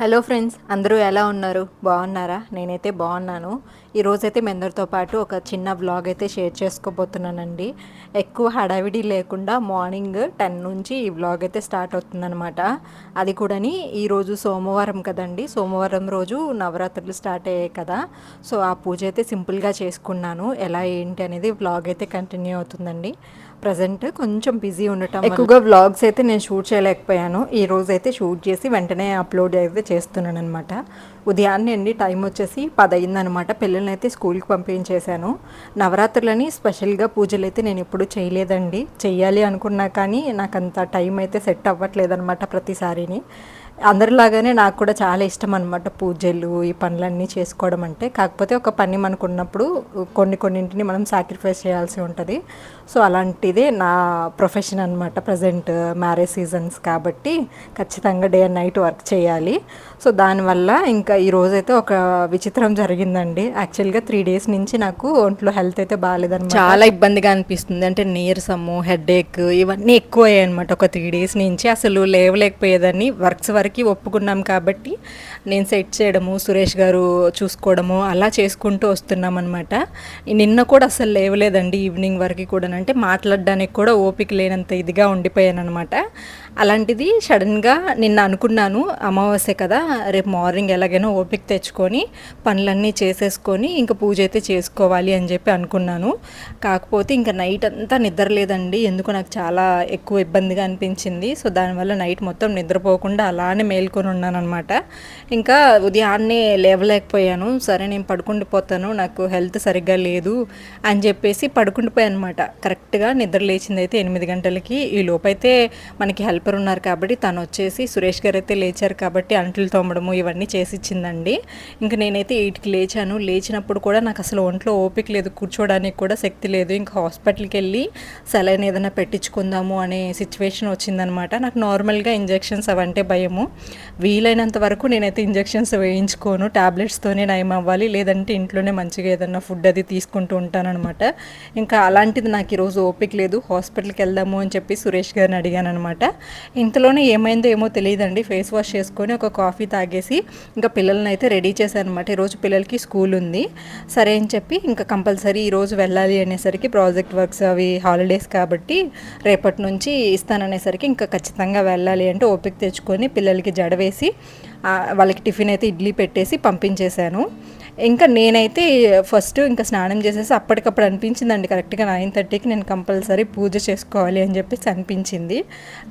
Hello friends అందరూ ఎలా ఉన్నారు? బాగున్నారా? నేనైతే బాగున్నాను. ఈరోజైతే మీ అందరితో పాటు ఒక చిన్న వ్లాగ్ అయితే షేర్ చేసుకోబోతున్నానండి. ఎక్కువ హడావిడి లేకుండా మార్నింగ్ టెన్ నుంచి ఈ వ్లాగ్ అయితే స్టార్ట్ అవుతుందన్నమాట. అది కూడాని ఈరోజు సోమవారం కదండి. సోమవారం రోజు నవరాత్రులు స్టార్ట్ అయ్యాయి కదా. సో ఆ పూజ అయితే సింపుల్గా చేసుకున్నాను. ఎలా ఏంటి అనేది వ్లాగ్ అయితే కంటిన్యూ అవుతుందండి. ప్రజెంట్ కొంచెం బిజీ ఉండటం ఎక్కువగా వ్లాగ్స్ అయితే నేను షూట్ చేయలేకపోయాను. ఈ రోజు అయితే షూట్ చేసి వెంటనే అప్లోడ్ అయితే చేస్తున్నాను అనమాట ఉదయాన్నే అండి టైం వచ్చేసి పది అయిందనమాట పిల్లల్ని అయితే స్కూల్కి పంపించేశాను. నవరాత్రులని స్పెషల్గా పూజలు అయితే నేను ఎప్పుడు చేయలేదండి. చెయ్యాలి అనుకున్నా కానీ నాకు అంత టైం అయితే సెట్ అవ్వట్లేదనమాట ప్రతిసారిని. అందరిలాగానే నాకు కూడా చాలా ఇష్టం అనమాట పూజలు ఈ పనులన్నీ చేసుకోవడం అంటే. కాకపోతే ఒక పని మనకు ఉన్నప్పుడు కొన్ని కొన్నింటిని మనం సాక్రిఫైస్ చేయాల్సి ఉంటుంది. సో అలాంటిదే నా ప్రొఫెషన్ అనమాట ప్రజెంట్ మ్యారేజ్ సీజన్స్ కాబట్టి ఖచ్చితంగా డే అండ్ నైట్ వర్క్ చేయాలి. సో దానివల్ల ఇంకా ఈ రోజైతే ఒక విచిత్రం జరిగిందండి. యాక్చువల్గా త్రీ డేస్ నుంచి నాకు ఒంట్లో హెల్త్ అయితే బాగాలేదని చాలా ఇబ్బందిగా అనిపిస్తుంది. అంటే నీరసము హెడేక్ ఇవన్నీ ఎక్కువ అయ్యాయి అనమాట ఒక త్రీ డేస్ నుంచి. అసలు లేవలేకపోయేదాన్ని. వర్క్స్ వరకు ఒప్పుకున్నాం కాబట్టి నేను సెట్ చేయడము సురేష్ గారు చూసుకోవడము అలా చేసుకుంటూ వస్తున్నాం అనమాట నిన్న కూడా అసలు లేవలేదండి. ఈవినింగ్ వరకు కూడా అంటే మాట్లాడడానికి కూడా ఓపిక లేనంత ఇదిగా ఉండిపోయాను అనమాట అలాంటిది సడన్గా నిన్న అనుకున్నాను అమావాస్య కదా రేపు మార్నింగ్ ఎలాగైనా ఓపిక తెచ్చుకొని పనులన్నీ చేసేసుకొని ఇంకా పూజ అయితే చేసుకోవాలి అని చెప్పి అనుకున్నాను. కాకపోతే ఇంకా నైట్ అంతా నిద్ర లేదండి ఎందుకు నాకు చాలా ఎక్కువ ఇబ్బందిగా అనిపించింది. సో దానివల్ల నైట్ మొత్తం నిద్రపోకుండా అలానే మేల్కొని ఉన్నాను అనమాట ఇంకా ఉదయాన్నే లేవలేకపోయాను. సరే నేను పడుకుండిపోతాను నాకు హెల్త్ సరిగ్గా లేదు అని చెప్పేసి పడుకుండిపోయాను అనమాట కరెక్ట్గా నిద్ర లేచింది అయితే ఎనిమిది గంటలకి. ఈ లోపైతే మనకి హెల్ప్ హెల్పర్ ఉన్నారు కాబట్టి తను వచ్చేసి సురేష్ గారు అయితే లేచారు కాబట్టి అంట్లు తోమడము ఇవన్నీ చేసి ఇచ్చిందండి ఇంకా నేనైతే ఎయిట్కి లేచాను. లేచినప్పుడు కూడా నాకు అసలు ఒంట్లో ఓపిక లేదు. కూర్చోడానికి కూడా శక్తి లేదు. ఇంకా హాస్పిటల్కి వెళ్ళి సెలైన్ ఏదైనా పెట్టించుకుందాము అనే సిచ్యువేషన్ వచ్చిందనమాట. నాకు నార్మల్గా ఇంజెక్షన్స్ అవంటే భయము. వీలైనంత వరకు నేనైతే ఇంజెక్షన్స్ వేయించుకోను. టాబ్లెట్స్తోనే నయం అవ్వాలి. లేదంటే ఇంట్లోనే మంచిగా ఏదన్నా ఫుడ్ అది తీసుకుంటూ ఉంటానన్నమాట ఇంకా అలాంటిది నాకు ఈరోజు ఓపిక లేదు. హాస్పిటల్కి వెళ్దాము అని చెప్పి సురేష్ గారిని అడిగాను అనమాట ఇంతలోనే ఏమైందో ఏమో తెలియదండి. ఫేస్ వాష్ చేసుకొని ఒక కాఫీ తాగేసి ఇంకా పిల్లల్ని అయితే రెడీ చేశాను అనమాట ఈరోజు పిల్లలకి స్కూల్ ఉంది. సరే అని చెప్పి ఇంకా కంపల్సరీ ఈరోజు వెళ్ళాలి అనేసరికి ప్రాజెక్ట్ వర్క్స్ అవి హాలిడేస్ కాబట్టి రేపటి నుంచి ఇస్తాననేసరికి ఇంకా ఖచ్చితంగా వెళ్ళాలి అంటే ఓపిక తెచ్చుకొని పిల్లలకి జడవేసి వాళ్ళకి టిఫిన్ అయితే ఇడ్లీ పెట్టేసి పంపించేశాను. ఇంకా నేనైతే ఫస్ట్ ఇంకా స్నానం చేసేసి అప్పటికప్పుడు అనిపించిందండి కరెక్ట్గా నైన్ థర్టీకి నేను కంపల్సరీ పూజ చేసుకోవాలి అని చెప్పేసి అనిపించింది.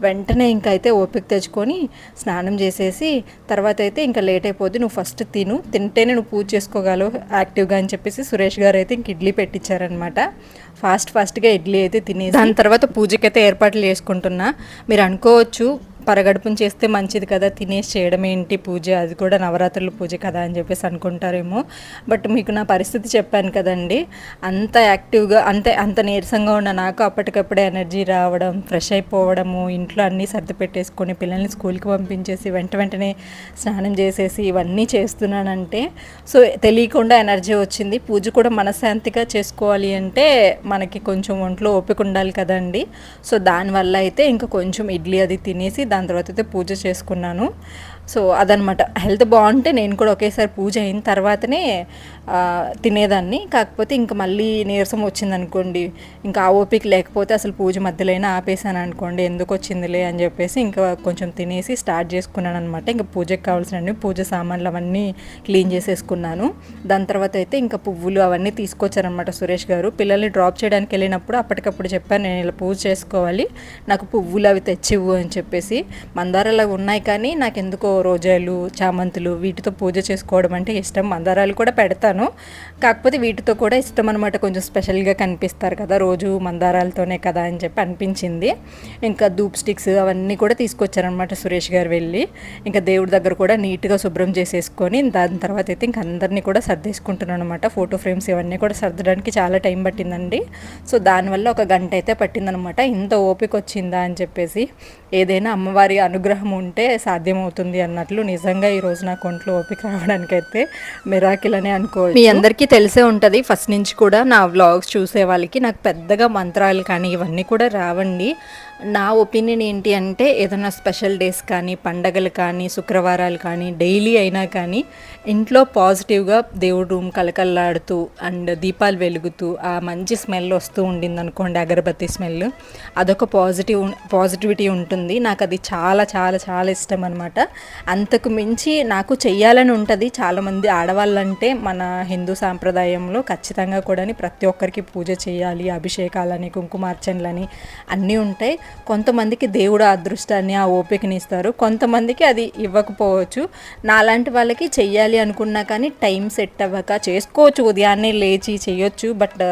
వెంటనే ఇంకా అయితే ఓపిక తెచ్చుకొని స్నానం చేసేసి తర్వాత అయితే ఇంకా లేట్ అయిపోద్ది నువ్వు ఫస్ట్ తిను తింటేనే నువ్వు పూజ చేసుకోగలవు యాక్టివ్గా అని చెప్పేసి సురేష్ గారు అయితే ఇంక ఇడ్లీ పెట్టించారనమాట ఫాస్ట్ ఫాస్ట్గా ఇడ్లీ అయితే తినేసి దాని తర్వాత పూజకైతే ఏర్పాట్లు చేసుకుంటున్నా. మీరు అనుకోవచ్చు పరగడుపుని చేస్తే మంచిది కదా తినేసి చేయడం ఏంటి పూజ అది కూడా నవరాత్రుల పూజ కదా అని చెప్పేసి అనుకుంటారేమో. బట్ మీకు నా పరిస్థితి చెప్పాను కదండి అంత యాక్టివ్గా అంతే అంత నీరసంగా ఉన్న నాకు అప్పటికప్పుడే ఎనర్జీ రావడం ఫ్రెష్ అయిపోవడము ఇంట్లో అన్నీ సర్ది పెట్టేసుకొని పిల్లల్ని స్కూల్కి పంపించేసి వెంట వెంటనే స్నానం చేసేసి ఇవన్నీ చేస్తున్నానంటే సో తెలియకుండా ఎనర్జీ వచ్చింది. పూజ కూడా మనశ్శాంతిగా చేసుకోవాలి అంటే మనకి కొంచెం ఒంట్లో ఓపిక ఉండాలి కదండి. సో దానివల్ల అయితే ఇంకా కొంచెం ఇడ్లీ అది తినేసి దాని తర్వాత అయితే పూజ చేసుకున్నాను. సో అదనమాట. హెల్త్ బాగుంటే నేను కూడా ఒకేసారి పూజ అయిన తర్వాతనే తినేదాన్ని. కాకపోతే ఇంకా మళ్ళీ నీరసం వచ్చింది అనుకోండి ఇంకా ఆ ఓపిక లేకపోతే అసలు పూజ మధ్యలోనే ఆపేసాను అనుకోండి ఎందుకు వచ్చిందిలే అని చెప్పేసి ఇంకా కొంచెం తినేసి స్టార్ట్ చేసుకున్నాను అనమాట ఇంకా పూజకి కావాల్సినవి పూజ సామాన్లు అవన్నీ క్లీన్ చేసేసుకున్నాను. దాని తర్వాత అయితే ఇంకా పువ్వులు అవన్నీ తీసుకొచ్చారనమాట సురేష్ గారు. పిల్లల్ని డ్రాప్ చేయడానికి వెళ్ళినప్పుడు అప్పటికప్పుడు చెప్పాను నేను ఇలా పూజ చేసుకోవాలి నాకు పువ్వులు అవి తెచ్చివ్వు అని చెప్పేసి. మందారాలు అవి ఉన్నాయి కానీ నాకు ఎందుకో రోజాలు చామంతులు వీటితో పూజ చేసుకోవడం అంటే ఇష్టం. మందారాలు కూడా పెడతాను. కాకపోతే వీటితో కూడా ఇష్టం అనమాట కొంచెం స్పెషల్గా కనిపిస్తారు కదా రోజు మందారాలతోనే కదా అని చెప్పి అనిపించింది. ఇంకా ధూప్ స్టిక్స్ అవన్నీ కూడా తీసుకొచ్చారనమాట సురేష్ గారు వెళ్ళి. ఇంకా దేవుడి దగ్గర కూడా నీట్గా శుభ్రం చేసేసుకొని దాని తర్వాత అయితే ఇంకా అందరినీ కూడా సర్దేసుకుంటున్నాను అనమాట ఫోటో ఫ్రేమ్స్ ఇవన్నీ కూడా సర్దడానికి చాలా టైం పట్టిందండి. సో దానివల్ల ఒక గంట అయితే పట్టిందనమాట ఇంత ఓపిక వచ్చిందా అని చెప్పేసి ఏదైనా అమ్మవారి అనుగ్రహం ఉంటే సాధ్యమవుతుంది అన్నట్లు నిజంగా ఈ రోజు నాకు ఒంట్లో ఓపిక రావడానికైతే మిరాకిల్ అని అనుకో మీ అందరికీ తెలిసే ఉంటుంది. ఫస్ట్ నుంచి కూడా నా వ్లాగ్స్ చూసే వాళ్ళకి నాకు పెద్దగా మంత్రాలు కానీ ఇవన్నీ కూడా రావండి. నా ఒపీనియన్ ఏంటి అంటే ఏదైనా స్పెషల్ డేస్ కానీ పండగలు కానీ శుక్రవారాలు కానీ డైలీ అయినా కానీ ఇంట్లో పాజిటివ్గా దేవుడు రూమ్ కలకల్లాడుతూ అండ్ దీపాలు వెలుగుతూ ఆ మంచి స్మెల్ వస్తూ ఉండింది అనుకోండి అగరబత్తి స్మెల్. అదొక పాజిటివ్ పాజిటివిటీ ఉంటుంది. నాకు అది చాలా చాలా చాలా ఇష్టం అనమాట అంతకు మించి నాకు చెయ్యాలని ఉంటుంది. చాలామంది ఆడవాళ్ళంటే మన హిందూ సాంప్రదాయంలో ఖచ్చితంగా కూడా ప్రతి ఒక్కరికి పూజ చేయాలి అభిషేకాలని కుంకుమార్చనలని అన్నీ ఉంటాయి. కొంతమందికి దేవుడు ఆ అదృష్టాన్ని ఆ ఓపికని ఇస్తారు. కొంతమందికి అది ఇవ్వకపోవచ్చు. నాలాంటి వాళ్ళకి చెయ్యాలి అనుకున్నా కానీ టైం సెట్ అవ్వక చేసుకోవచ్చు. ఉదయాన్నే లేచి చేయొచ్చు బట్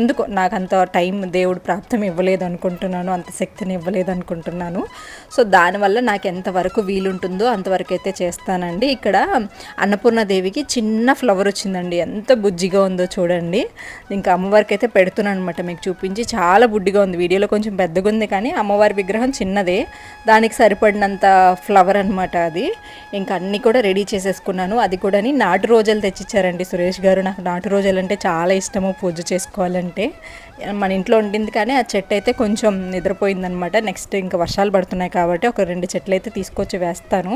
ఎందుకు నాకు అంత టైం దేవుడు ప్రాప్తం ఇవ్వలేదు అనుకుంటున్నాను. అంత శక్తిని ఇవ్వలేదు అనుకుంటున్నాను. సో దానివల్ల నాకు ఎంతవరకు వీలుంటుందో అంతవరకు అయితే చేస్తానండి. ఇక్కడ అన్నపూర్ణదేవికి చిన్న ఫ్లవర్ వచ్చిందండి. ఎంత బుజ్జిగా ఉందో చూడండి. ఇంకా అమ్మవారికి అయితే పెడుతున్నాను అనమాట మీకు చూపించి చాలా బుడ్డిగా ఉంది. వీడియోలో కొంచెం పెద్దగా ఉంది కానీ అమ్మవారి విగ్రహం చిన్నదే. దానికి సరిపడినంత ఫ్లవర్ అనమాట అది. ఇంకా అన్నీ కూడా రెడీ చేసేసుకున్నాను. అది కూడా నాటు రోజులు తెచ్చిచ్చారండి సురేష్ గారు. నాకు నాటు రోజులు అంటే చాలా ఇష్టము పూజ చేసుకోవాలంటే. మన ఇంట్లో ఉండింది కానీ ఆ చెట్టు అయితే కొంచెం నిద్రపోయిందనమాట నెక్స్ట్ ఇంకా వర్షాలు పడుతున్నాయి కాబట్టి ఒక రెండు చెట్లు అయితే తీసుకొచ్చి వేస్తాను.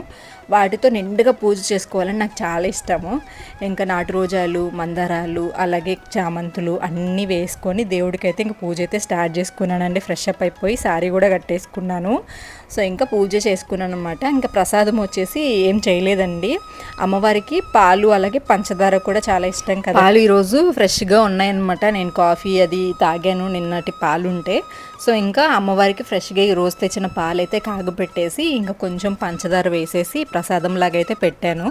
వాటితో నిండుగా పూజ చేసుకోవాలని నాకు చాలా ఇష్టము. ఇంకా నాటు రోజాలు మందారాలు అలాగే చామంతులు అన్నీ వేసుకొని దేవుడికైతే ఇంకా పూజ అయితే స్టార్ట్ చేసుకున్నానండి. ఫ్రెష్ అప్ అయిపోయి శారీ కూడా కట్టేసుకున్నాను. సో ఇంకా పూజ చేసుకున్నాను అనమాట ఇంకా ప్రసాదం వచ్చేసి ఏం చేయలేదండి. అమ్మవారికి పాలు అలాగే పంచదార కూడా చాలా ఇష్టం కదా. పాలు ఈరోజు ఫ్రెష్గా ఉన్నాయన్నమాట. నేను కాఫీ అది తాగాను నిన్నటి పాలు ఉంటే సో ఇంకా అమ్మవారికి ఫ్రెష్గా ఈ రోజు తెచ్చిన పాలైతే అయితే కాగబెట్టేసి ఇంకా కొంచెం పంచదార వేసేసి ప్రసాదం లాగైతే పెట్టాను.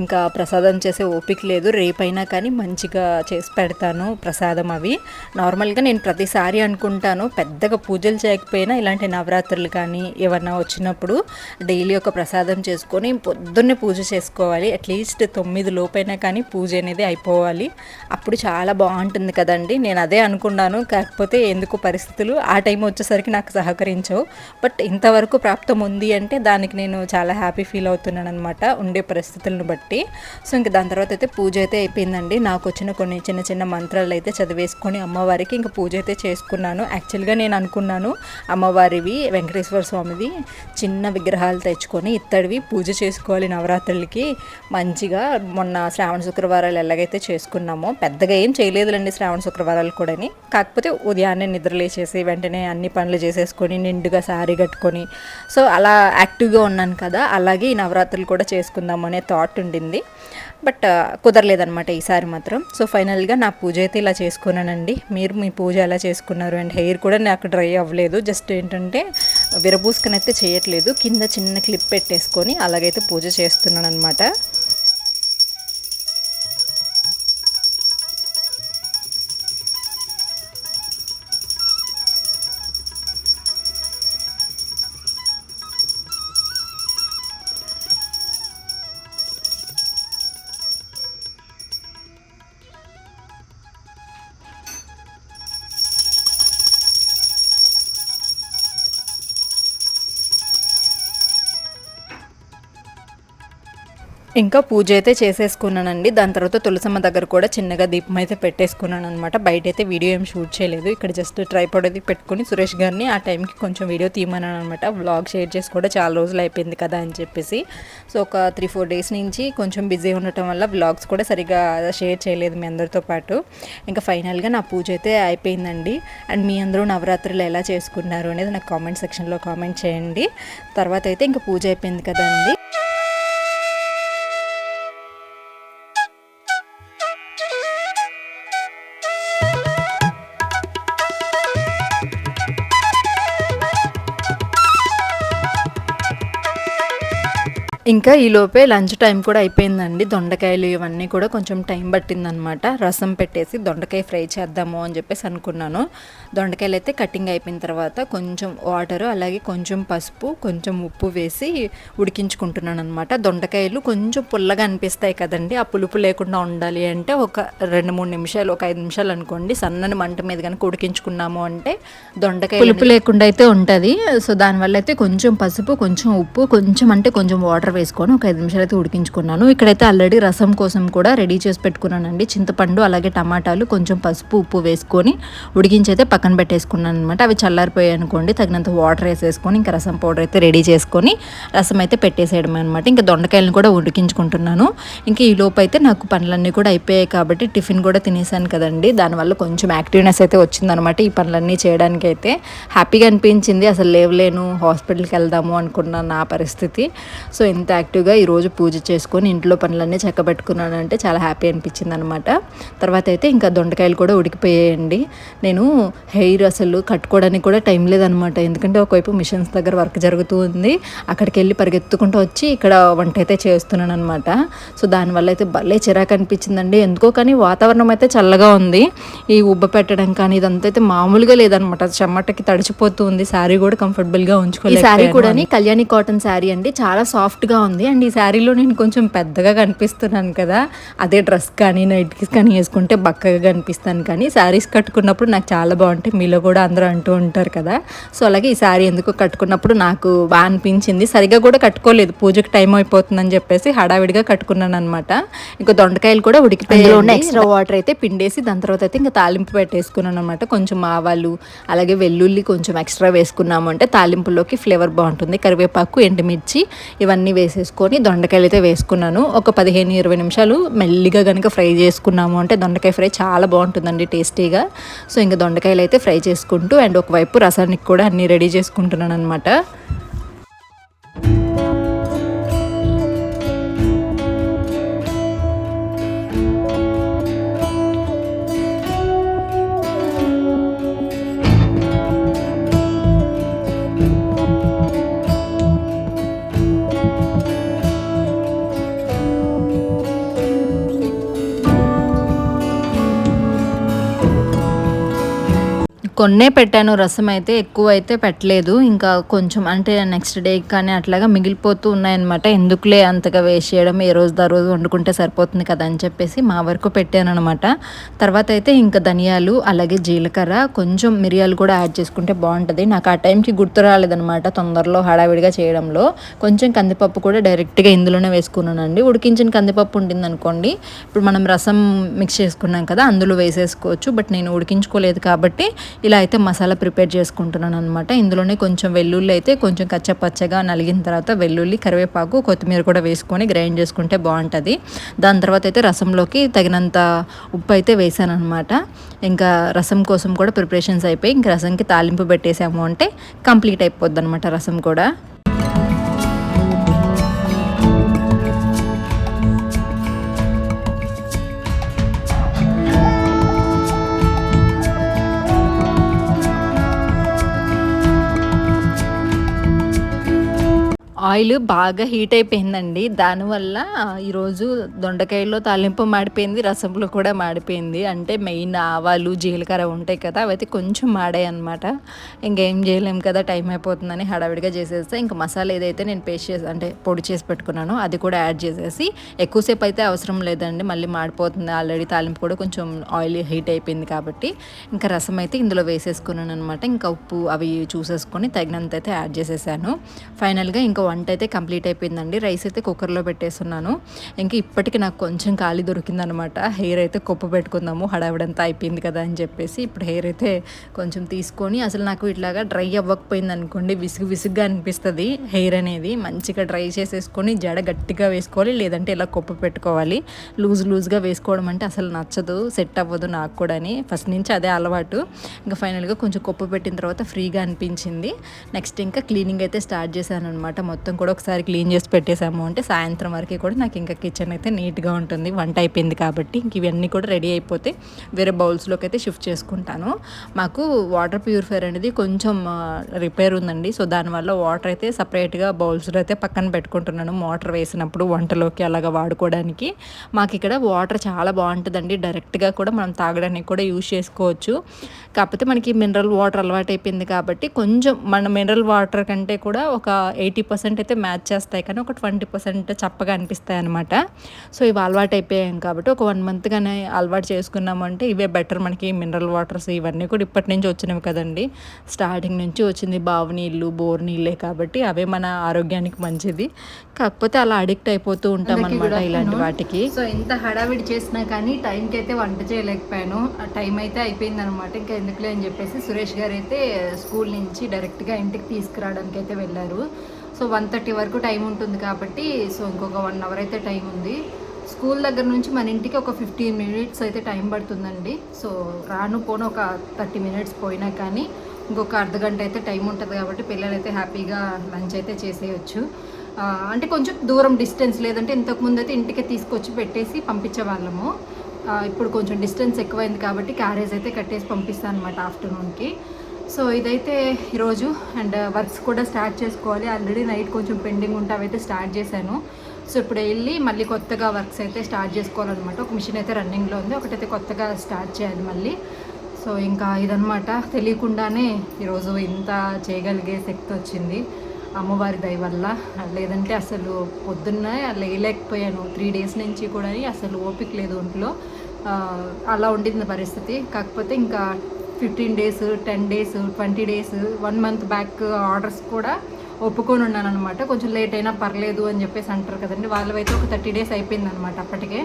ఇంకా ప్రసాదం చేసే ఓపిక లేదు. రేపైనా కానీ మంచిగా చేసి పెడతాను ప్రసాదం అవి. నార్మల్గా నేను ప్రతిసారి అనుకుంటాను పెద్దగా పూజలు చేయకపోయినా ఇలాంటి నవరాత్రులు కానీ ఏమన్నా వచ్చినప్పుడు డైలీ ఒక ప్రసాదం చేసుకొని పొద్దున్నే పూజ చేసుకోవాలి. అట్లీస్ట్ తొమ్మిది లోపైనా కానీ పూజ అనేది అయిపోవాలి. అప్పుడు చాలా బాగుంటుంది కదండి. నేను అదే అనుకున్నాను. కాకపోతే ఎందుకు పరిస్థితులు ఆ టైం వచ్చేసరికి నాకు సహకరించవు. బట్ ఇంతవరకు ప్రాప్తం ఉంది అంటే దానికి నేను చాలా హ్యాపీ ఫీల్ అవుతున్నాను అనమాట ఉండే పరిస్థితులను బట్టి. సో ఇంక దాని తర్వాత అయితే పూజ అయితే అయిపోయిందండి. నాకు వచ్చిన కొన్ని చిన్న చిన్న మంత్రాలు అయితే చదివేసుకొని అమ్మవారికి ఇంకా పూజ అయితే చేసుకున్నాను. యాక్చువల్గా నేను అనుకున్నాను అమ్మవారివి వెంకటేశ్వర స్వామిది చిన్న విగ్రహాలు తెచ్చుకొని ఇత్తడివి పూజ చేసుకోవాలి నవరాత్రులకి. మంచిగా మొన్న శ్రావణ శుక్రవారాలు ఎలాగైతే చేసుకున్నామో పెద్దగా ఏం చేయలేదులండి శ్రావణ శుక్రవారాలు కూడాని. కాకపోతే ఉదయాన్నే నిద్రలేచేసి వెంటనే వెంటనే అన్ని పనులు చేసేసుకొని నిండుగా శారీ కట్టుకొని. సో అలా యాక్టివ్గా ఉన్నాను కదా అలాగే ఈ నవరాత్రులు కూడా చేసుకుందాం అనే థాట్ ఉండింది. బట్ కుదరలేదనమాట ఈసారి మాత్రం. సో ఫైనల్గా నా పూజ అయితే ఇలా చేసుకున్నానండి. మీరు మీ పూజ ఎలా చేసుకున్నారు? అండ్ హెయిర్ కూడా నాకు డ్రై అవ్వలేదు. జస్ట్ ఏంటంటే విరబూసుకొని అయితే చేయట్లేదు. కింద చిన్న క్లిప్ పెట్టేసుకొని అలాగైతే పూజ చేస్తున్నాను అనమాట ఇంకా పూజ అయితే చేసేసుకున్నానండి. దాని తర్వాత తులసమ్మ దగ్గర కూడా చిన్నగా దీపం అయితే పెట్టేసుకున్నాను అనమాట బయట అయితే వీడియో ఏం షూట్ చేయలేదు. ఇక్కడ జస్ట్ ట్రైపాడ్ అది పెట్టుకుని సురేష్ గారిని ఆ టైంకి కొంచెం వీడియో తీయమన్నాను అనమాట వ్లాగ్ షేర్ చేసి కూడా చాలా రోజులు అయిపోయింది కదా అని చెప్పేసి. సో ఒక త్రీ ఫోర్ డేస్ నుంచి కొంచెం బిజీ ఉండటం వల్ల వ్లాగ్స్ కూడా సరిగా షేర్ చేయలేదు మీ అందరితో పాటు. ఇంకా ఫైనల్గా నా పూజ అయితే అయిపోయిందండి. అండ్ మీ అందరూ నవరాత్రులు ఎలా చేసుకున్నారు అనేది నాకు కామెంట్ సెక్షన్లో కామెంట్ చేయండి. తర్వాత అయితే ఇంకా పూజ అయిపోయింది కదండి ఇంకా ఈ లోపే లంచ్ టైం కూడా అయిపోయిందండి. దొండకాయలు ఇవన్నీ కూడా కొంచెం టైం పట్టిందనమాట రసం పెట్టేసి దొండకాయ ఫ్రై చేద్దాము అని చెప్పేసి అనుకున్నాను. దొండకాయలు అయితే కటింగ్ అయిపోయిన తర్వాత కొంచెం వాటర్ అలాగే కొంచెం పసుపు కొంచెం ఉప్పు వేసి ఉడికించుకుంటున్నాను అనమాట దొండకాయలు కొంచెం పుల్లగా అనిపిస్తాయి కదండి. ఆ పులుపు లేకుండా ఉండాలి అంటే ఒక రెండు మూడు నిమిషాలు ఒక ఐదు నిమిషాలు అనుకోండి. సన్నని మంట మీద కనుక ఉడికించుకున్నాము అంటే దొండకాయ పులుపు లేకుండా అయితే ఉంటుంది. సో దానివల్ల అయితే కొంచెం పసుపు కొంచెం ఉప్పు కొంచెం అంటే కొంచెం వాటర్ వేసుకొని ఒక ఐదు నిమిషాలు అయితే ఉడికించుకున్నాను. ఇక్కడైతే ఆల్రెడీ రసం కోసం కూడా రెడీ చేసి పెట్టుకున్నానండి. చింతపండు అలాగే టమాటాలు కొంచెం పసుపు ఉప్పు వేసుకొని ఉడికించి అయితే పక్కన పెట్టేసుకున్నాను అనమాట అవి చల్లారిపోయాయి అనుకోండి తగినంత వాటర్ వేసేసుకొని ఇంకా రసం పౌడర్ అయితే రెడీ చేసుకొని రసం అయితే పెట్టేసేయడం అనమాట ఇంకా దొండకాయలను కూడా ఉడికించుకుంటున్నాను. ఇంకా ఈ లోపు అయితే నాకు పనులన్నీ కూడా అయిపోయాయి కాబట్టి టిఫిన్ కూడా తినేసాను కదండి. దానివల్ల కొంచెం యాక్టివ్నెస్ అయితే వచ్చిందనమాట ఈ పనులన్నీ చేయడానికి అయితే. హ్యాపీగా అనిపించింది. అసలు లేవలేను హాస్పిటల్కి వెళ్దాము అనుకున్నాను నా పరిస్థితి. సో ఇంత యాక్టివ్గా ఈరోజు పూజ చేసుకొని ఇంట్లో పనులన్నీ చక్కబెట్టుకున్నాను అంటే చాలా హ్యాపీ అనిపించింది అనమాట తర్వాత అయితే ఇంకా దొండకాయలు కూడా ఉడికిపోయాయండి. నేను హెయిర్ అసలు కట్టుకోవడానికి కూడా టైం లేదనమాట ఎందుకంటే ఒకవైపు మిషన్స్ దగ్గర వర్క్ జరుగుతూ ఉంది. అక్కడికి వెళ్ళి పరిగెత్తుకుంటూ వచ్చి ఇక్కడ వంట అయితే చేస్తున్నాను అనమాట సో దానివల్ల అయితే భలే చిరాకు అనిపించిందండి. ఎందుకో కానీ వాతావరణం అయితే చల్లగా ఉంది. ఈ ఉబ్బ పెట్టడం కానీ ఇదంతా అయితే మామూలుగా లేదనమాట చెమ్మటకి తడిచిపోతూ ఉంది. శారీ కూడా కంఫర్టబుల్గా ఉంచుకోవాలి శారీ కూడా కళ్యాణి కాటన్ శారీ అండి. చాలా సాఫ్ట్గా ఉంది. అండ్ ఈ శారీలో నేను కొంచెం పెద్దగా కనిపిస్తున్నాను కదా. అదే డ్రెస్ కానీ నైట్స్ కానీ వేసుకుంటే బక్కగా కనిపిస్తాను కానీ శారీస్ కట్టుకున్నప్పుడు నాకు చాలా బాగుంటాయి. మీలో కూడా అందరూ అంటూ ఉంటారు కదా. సో అలాగే ఈ శారీ ఎందుకు కట్టుకున్నప్పుడు నాకు బాగా అనిపించింది. సరిగా కూడా కట్టుకోలేదు. పూజకి టైం అయిపోతుందని చెప్పేసి హడావిడిగా కట్టుకున్నాను అనమాట ఇంకా దొండకాయలు కూడా ఉడికిపోయాయి ఎక్స్ట్రా వాటర్ అయితే పిండేసి దాని తర్వాత అయితే ఇంకా తాలింపు పెట్టేసుకున్నాను అనమాట కొంచెం ఆవాలు అలాగే వెల్లుల్లి కొంచెం ఎక్స్ట్రా వేసుకున్నాము అంటే తాలింపులోకి ఫ్లేవర్ బాగుంటుంది. కరివేపాకు ఎండుమిర్చి ఇవన్నీ వేసేసుకొని దొండకాయలు అయితే వేసుకున్నాను. ఒక పదిహేను ఇరవై నిమిషాలు మెల్లిగా కనుక ఫ్రై చేసుకున్నాము అంటే దొండకాయ ఫ్రై చాలా బాగుంటుందండి టేస్టీగా. సో ఇంకా దొండకాయలు అయితే ఫ్రై చేసుకుంటూ అండ్ ఒకవైపు రసానికి కూడా అన్నీ రెడీ చేసుకుంటున్నాను అనమాట కొన్నే పెట్టాను రసం అయితే ఎక్కువ అయితే పెట్టలేదు. ఇంకా కొంచెం అంటే నెక్స్ట్ డే కానీ అట్లాగా మిగిలిపోతూ ఉన్నాయన్నమాట. ఎందుకులే అంతగా వేస్ట్ చేయడం ఏ రోజు దా రోజు వండుకుంటే సరిపోతుంది కదా అని చెప్పేసి మా వరకు పెట్టాను అనమాట తర్వాత అయితే ఇంకా ధనియాలు అలాగే జీలకర్ర కొంచెం మిరియాలు కూడా యాడ్ చేసుకుంటే బాగుంటుంది. నాకు ఆ టైంకి గుర్తు రాలేదనమాట తొందరలో హడావిడిగా చేయడంలో. కొంచెం కందిపప్పు కూడా డైరెక్ట్గా ఇందులోనే వేసుకున్నానండి. ఉడికించిన కందిపప్పు ఉంటుంది అనుకోండి ఇప్పుడు మనం రసం మిక్స్ చేసుకున్నాం కదా అందులో వేసేసుకోవచ్చు. బట్ నేను ఉడికించుకోలేదు కాబట్టి ఇలా అయితే మసాలా ప్రిపేర్ చేసుకుంటున్నాను అనమాట ఇందులోనే కొంచెం వెల్లుల్లి అయితే కొంచెం కచ్చపచ్చగా నలిగిన తర్వాత వెల్లుల్లి కరివేపాకు కొత్తిమీర కూడా వేసుకొని గ్రైండ్ చేసుకుంటే బాగుంటుంది. దాని తర్వాత అయితే రసంలోకి తగినంత ఉప్పు అయితే వేసాను అనమాట ఇంకా రసం కోసం కూడా ప్రిపరేషన్స్ అయిపోయి ఇంకా రసంకి తాలింపు పెట్టేసాము అంటే కంప్లీట్ అయిపోద్ది అనమాట రసం కూడా. ఆయిల్ బాగా హీట్ అయిపోయిందండి. దానివల్ల ఈరోజు దొండకాయలో తాలింపు మాడిపోయింది రసంలో కూడా మాడిపోయింది. అంటే మెయిన్ ఆవాలు జీలకర్ర ఉంటాయి కదా అవైతే కొంచెం మాడాయి అనమాట ఇంకేం చేయలేం కదా టైం అయిపోతుందని హడావిడిగా చేసేస్తే ఇంకా మసాలా ఏదైతే నేను పేస్ట్ చేసి అంటే పొడి చేసి పెట్టుకున్నానో అది కూడా యాడ్ చేసేసి ఎక్కువసేపు అయితే అవసరం లేదండి. మళ్ళీ మాడిపోతుంది. ఆల్రెడీ తాలింపు కూడా కొంచెం ఆయిల్ హీట్ అయిపోయింది కాబట్టి ఇంకా రసం అయితే ఇందులో వేసేసుకున్నాను అనమాట ఇంకా ఉప్పు అవి చూసేసుకొని తగినంత అయితే యాడ్ చేసేసాను. ఫైనల్గా ఇంకా వంట అయితే కంప్లీట్ అయిపోయిందండి. రైస్ అయితే కుక్కర్లో పెట్టేస్తున్నాను. ఇంకా ఇప్పటికి నాకు కొంచెం ఖాళీ దొరికిందనమాట. హెయిర్ అయితే కొప్పు పెట్టుకుందాము హడావిడంతా అయిపోయింది కదా అని చెప్పేసి ఇప్పుడు హెయిర్ అయితే కొంచెం తీసుకొని అసలు నాకు ఇట్లాగా డ్రై అవ్వకపోయింది అనుకోండి విసుగు విసుగ్గా అనిపిస్తుంది హెయిర్ అనేది. మంచిగా డ్రై చేసేసుకొని జడ గట్టిగా వేసుకోవాలి లేదంటే ఇలా కుప్ప పెట్టుకోవాలి. లూజ్ లూజ్గా వేసుకోవడం అంటే అసలు నచ్చదు సెట్ అవ్వదు నాకు కూడా అని. ఫస్ట్ నుంచి అదే అలవాటు. ఇంకా ఫైనల్గా కొంచెం కుప్ప పెట్టిన తర్వాత ఫ్రీగా అనిపించింది. నెక్స్ట్ ఇంకా క్లీనింగ్ అయితే స్టార్ట్ చేశాను అనమాట మొత్తం కూడా ఒకసారి క్లీన్ చేసి పెట్టేసాము అంటే సాయంత్రం వరకు కూడా నాకు ఇంకా కిచెన్ అయితే నీట్గా ఉంటుంది. వంట అయిపోయింది కాబట్టి ఇంక ఇవన్నీ కూడా రెడీ అయిపోతే వేరే బౌల్స్లోకి అయితే షిఫ్ట్ చేసుకుంటాను. మాకు వాటర్ ప్యూరిఫైర్ అనేది కొంచెం రిపేర్ ఉందండి. సో దానివల్ల వాటర్ అయితే సపరేట్గా బౌల్స్లో అయితే పక్కన పెట్టుకుంటున్నాను. మోటార్ వేసినప్పుడు వంటలోకి అలాగా వాడుకోవడానికి. మాకు ఇక్కడ వాటర్ చాలా బాగుంటుందండి. డైరెక్ట్గా కూడా మనం తాగడానికి కూడా యూజ్ చేసుకోవచ్చు. కాకపోతే మనకి మినరల్ వాటర్ అలవాటు అయిపోయింది కాబట్టి కొంచెం మన మినరల్ వాటర్ కంటే కూడా ఒక ఎయిటీ పర్సెంట్ పర్సెంట్ అయితే మ్యాచ్ చేస్తాయి కానీ ఒక ట్వంటీ పర్సెంట్ చప్పగా అనిపిస్తాయి అనమాట సో ఇవి అలవాటు అయిపోయాం కాబట్టి ఒక వన్ మంత్గానే అలవాటు చేసుకున్నామంటే ఇవే బెటర్ మనకి మినరల్ వాటర్స్ ఇవన్నీ కూడా ఇప్పటి నుంచి వచ్చినవి కదండి. స్టార్టింగ్ నుంచి వచ్చింది బావు నీళ్ళు బోర్ నీళ్ళే కాబట్టి అవే మన ఆరోగ్యానికి మంచిది. కాకపోతే అలా అడిక్ట్ అయిపోతూ ఉంటాం అనమాట ఇలాంటి వాటికి. సో ఎంత హడావిడి చేసినా కానీ టైంకి అయితే వంట చేయలేకపోయాను. ఆ టైం అయితే అయిపోయింది అనమాట ఇంకా ఎందుకులే అని చెప్పేసి సురేష్ గారు అయితే స్కూల్ నుంచి డైరెక్ట్గా ఇంటికి తీసుకురావడానికి అయితే వెళ్ళారు. సో వన్ థర్టీ వరకు టైం ఉంటుంది కాబట్టి సో ఇంకొక వన్ అవర్ అయితే టైం ఉంది. స్కూల్ దగ్గర నుంచి మన ఇంటికి ఒక ఫిఫ్టీన్ మినిట్స్ అయితే టైం పడుతుందండి. సో రాను పోను ఒక థర్టీ మినిట్స్ పోయినా కానీ ఇంకొక అర్ధ గంట అయితే టైం ఉంటుంది కాబట్టి పిల్లలు అయితే హ్యాపీగా లంచ్ అయితే చేసేయచ్చు. అంటే కొంచెం దూరం డిస్టెన్స్ లేదంటే ఇంతకుముందు అయితే ఇంటికి తీసుకొచ్చి పెట్టేసి పంపించే వాళ్ళము ఇప్పుడు కొంచెం డిస్టెన్స్ ఎక్కువైంది కాబట్టి క్యారేజ్ అయితే కట్టేసి పంపిస్తాను అనమాట ఆఫ్టర్నూన్కి. సో ఇదైతే ఈరోజు అండ్ uh, వర్క్స్ కూడా స్టార్ట్ చేసుకోవాలి. ఆల్రెడీ నైట్ కొంచెం పెండింగ్ ఉంటే అవైతే స్టార్ట్ చేశాను. సో ఇప్పుడు వెళ్ళి మళ్ళీ కొత్తగా వర్క్స్ అయితే స్టార్ట్ చేసుకోవాలన్నమాట. ఒక మిషన్ అయితే రన్నింగ్లో ఉంది. ఒకటైతే కొత్తగా స్టార్ట్ చేయాలి మళ్ళీ. సో ఇంకా ఇదనమాట తెలియకుండానే ఈరోజు ఇంత చేయగలిగే శక్తి వచ్చింది. అమ్మవారి దయ వల్ల. లేదంటే అసలు పొద్దున్న లేయలేకపోయాను. త్రీ డేస్ నుంచి కూడా అసలు ఓపిక లేదు ఒంట్లో. అలా ఉండింది పరిస్థితి. కాకపోతే ఇంకా fifteen days ten days twenty days one month back orders కూడా ఒప్పుకొని ఉన్నాను అనమాట కొంచెం లేట్ అయినా పర్లేదు అని చెప్పేసి అంటారు కదండి. వాళ్ళవైతే ఒక థర్టీ డేస్ అయిపోయింది అనమాట అప్పటికే.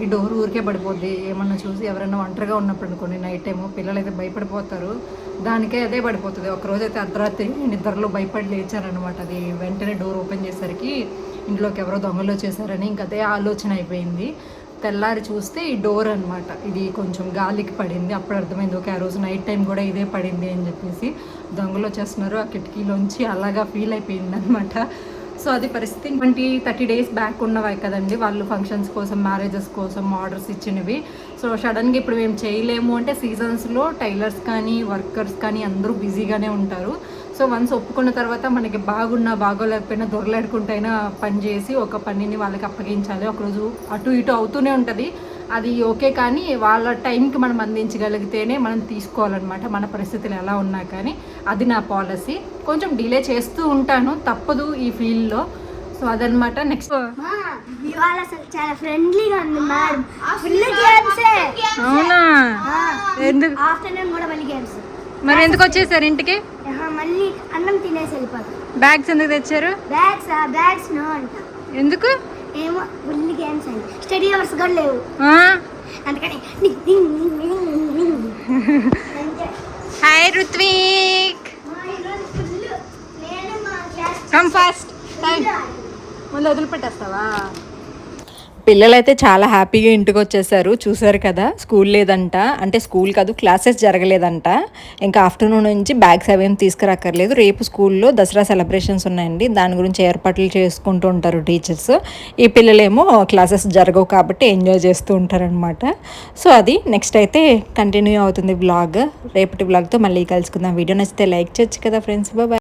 ఈ డోర్ ఊరికే పడిపోద్ది. ఏమన్నా చూసి ఎవరైనా ఒంటరిగా ఉన్నప్పుడు అనుకోండి నైట్ టైము పిల్లలు అయితే భయపడిపోతారు. దానికే అదే పడిపోతుంది. ఒకరోజు అయితే అర్ధరాత్రి నిద్రలో భయపడి లేచారనమాట అది వెంటనే డోర్ ఓపెన్ చేసరికి ఇంట్లోకి ఎవరో దొంగలు వచ్చేసారని ఇంక అదే ఆలోచన అయిపోయింది. తెల్లారి చూస్తే ఈ డోర్ అనమాట ఇది కొంచెం గాలికి పడింది. అప్పుడు అర్థమైంది ఓకే ఆ రోజు నైట్ టైం కూడా ఇదే పడింది అని చెప్పేసి దొంగలు వచ్చేస్తున్నారు. ఆ కిటికీలోంచి అలాగా ఫీల్ అయిపోయింది అనమాట సో అది పరిస్థితి. ట్వంటీ థర్టీ డేస్ బ్యాక్ ఉన్నవే కదండి. వాళ్ళు ఫంక్షన్స్ కోసం మ్యారేజెస్ కోసం ఆర్డర్స్ ఇచ్చినవి. సో సడన్గా ఇప్పుడు మేము చేయలేము అంటే సీజన్స్లో టైలర్స్ కానీ వర్కర్స్ కానీ అందరూ బిజీగానే ఉంటారు. సో వన్స్ ఒప్పుకున్న తర్వాత మనకి బాగున్నా బాగోలేకపోయినా దొరలాడుకుంటైనా పని చేసి ఒక పనిని వాళ్ళకి అప్పగించాలి. ఒకరోజు అటు ఇటు అవుతూనే ఉంటుంది. అది ఓకే కానీ వాళ్ళ టైంకి మనం అందించగలిగితేనే మనం తీసుకోవాలన్నమాట. మన పరిస్థితులు ఎలా ఉన్నా కానీ అది నా పాలసీ. కొంచెం డిలే చేస్తూ ఉంటాను. తప్పదు ఈ ఫీల్డ్లో. సో అదనమాట నెక్స్ట్. చాలా ఫ్రెండ్లీగా ఉంది అవునా ఎందుకు ఆఫ్టర్నూన్ కూడా మళ్ళీ గేమ్స్. మరి ఎందుకు వచ్చేసారు ఇంటికి? మళ్ళీ అన్నం తినేసి వెళ్ళిపోతాం బ్యాగ్స్ ఎందుకు తెచ్చారు? బ్యాగ్స్ బ్యాగ్స్ నో అంట. ఎందుకు? ఏమో ఫుల్ గేమ్స్ అండి స్టడీ అవర్స్ కూడా లేవు. అందుకని. హాయ్ రుత్విక్ కమ్ ఫాస్ట్ ముందు వదిలిపెట్టేస్తావా? పిల్లలైతే చాలా హ్యాపీగా ఇంటికి వచ్చేసారు చూసారు కదా స్కూల్ లేదంట. అంటే స్కూల్ కాదు క్లాసెస్ జరగలేదంట. ఇంకా ఆఫ్టర్నూన్ నుంచి బ్యాగ్స్ అవేం తీసుకురాక్కర్లేదు. రేపు స్కూల్లో దసరా సెలబ్రేషన్స్ ఉన్నాయండి. దాని గురించి ఏర్పాట్లు చేసుకుంటూ ఉంటారు టీచర్స్. ఈ పిల్లలేమో క్లాసెస్ జరగవు కాబట్టి ఎంజాయ్ చేస్తూ ఉంటారనమాట సో అది నెక్స్ట్ అయితే కంటిన్యూ అవుతుంది బ్లాగ్. రేపటి బ్లాగ్తో మళ్ళీ కలుసుకుందాం. వీడియో నచ్చితే లైక్ చేయొచ్చు కదా ఫ్రెండ్స్. బాబాయ్